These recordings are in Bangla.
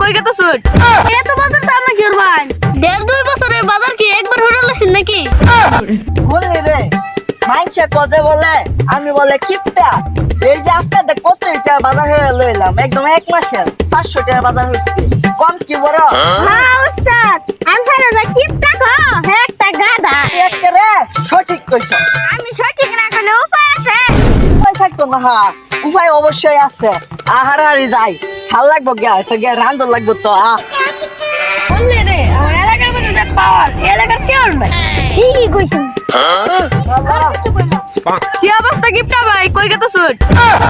কই গেত সুট? এত বাজার তো আমরা কি ভাই। দেড় দুই বছরে বাজার কি একবার হয়ে গেছেন নাকি? বলি রে মাইনছে কজে বলে আমি বলে কিপটা। এই যে আজকে দেখ কত লিটার বাজার হয়ে লইলাম একদম এক মাসের পাঁচশো টাকার বাজার হয়েছে। কম কি বড়? হ্যাঁ উস্তাদ আমি ফেলে কিপটা খো একটা গাধা। একেবারে সঠিক কইছ? আমি সঠিক না কোনো উপায় আছে? উপায় থাকতো না হা উপায় অবশ্যই আছে। আহার হারি যাই। ভালো লাগবো গিয়া তো গিয়া রান্ধন লাগবো তো আহ। বললে রে আমার এলাকার মধ্যে যে পাওয়ার এলাকার কে আনবে? ঠিকই কইছেন। কি অবস্থা গিফটা ভাই? কই গেত সুট?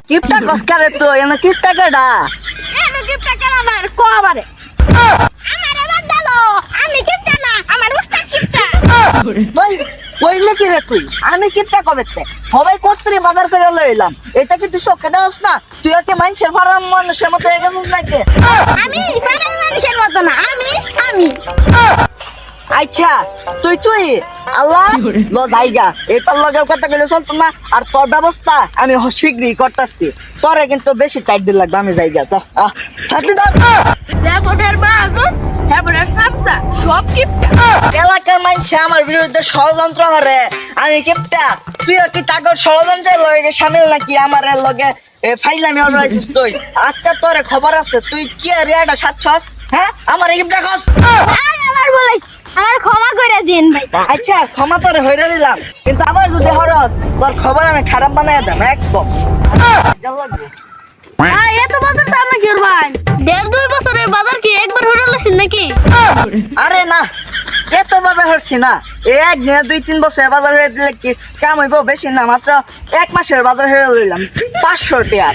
কিপটা কসকারে তো এনে কিপটা কেডা? এনো গিফটা কেন আমার? কো আমারে আমার আবার দালো আমি কিপটা না আমার উস্তাদ কিপটা ভাই কইলে কি রে তুই? আমি কিপটা কবে সবাই কত্রি বাজার করে লইলাম এটা কি তুই সবকে দেওয়াস না? তুই ওকে মাইনসের ফার্ম মানুষের মতো হয়ে গেছিস নাকি? আমি পারেন মানুষের মতো না আমি আমি। আচ্ছা তুই তুই আল্লাহ ল জায়গা। এটার লগে কথা কইলে চলতো না। আর তোর ব্যবস্থা আমি শীঘ্রই করতেছি। তোরে কিন্তু বেশি টাইট দিন লাগবে আমি জায়গা। যা আহ ছাত্রী ধর দেবনের বাজু দেবনের সব এলাকার মানছে আমার বিরুদ্ধে ষড়যন্ত্র হরে আমি কিপটা তুইও কি তাগর ষড়যন্ত্রের লগে সামিল নাকি আমার লগে? ফাইলামি অর্ডার তুই। আজকে তোরে খবর আছে তুই কি রিয়াটা সাতছস হ্যাঁ? আমার এই কস আর আবার আমার ক্ষমা করে দিন ভাই। আচ্ছা ক্ষমা তোরে হইরে দিলাম। কিন্তু আবার যদি হরস তোর খবর আমি খারাপ বানাই দেব একদম। যা লাগবে। এত বাজার তো আমরা কি ভাই দেড় দুই বছরে বাজার কি একবার হয়ে গেছেন নাকি? আরে না এত বাজার হচ্ছি না। এক দুই, তিন বছর বাজার হয়ে দিলে কি কাম হইব? বেশি না, মাত্র এক মাসের বাজার হয়ে লইলাম। পাঁচশো টিয়ার।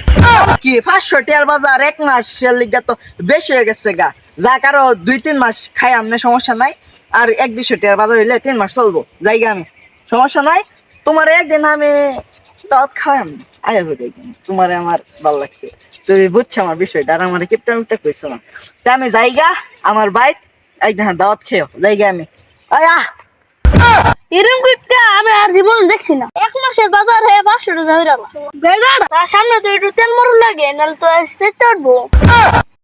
কি, পাঁচশো টিয়ার বাজার এক মাসের লিগে তো বেশি হয়ে গেছে গা। যা কারও দুই, তিন মাস খাই, আমনে সমস্যা নাই। আর এক দুইশো টিয়ার বাজার হইলে তিন মাস চলবো। জায়গা আমি। সমস্যা নাই। তোমার একদিন আমি দাওয়াত খাওয়াই আমি আয়া হয়ে তোমার আমার ভালো লাগছে। তুমি বুঝছ আমার বিষয়টা আর আমার কিপটা মিপটা কইছো না। তা আমি জায়গা আমার বাইক একদিন দাওয়াত খেয়েও গে আমি। আয়া! এরকম গিফটটা আমি আর জীবন দেখছি না। এক মাসের বাজার হয়ে পাঁচশো টাকা হয়ে গেল সামনে তো একটু তেল মরুন লাগে, নাহলে তো আসতে উঠবো।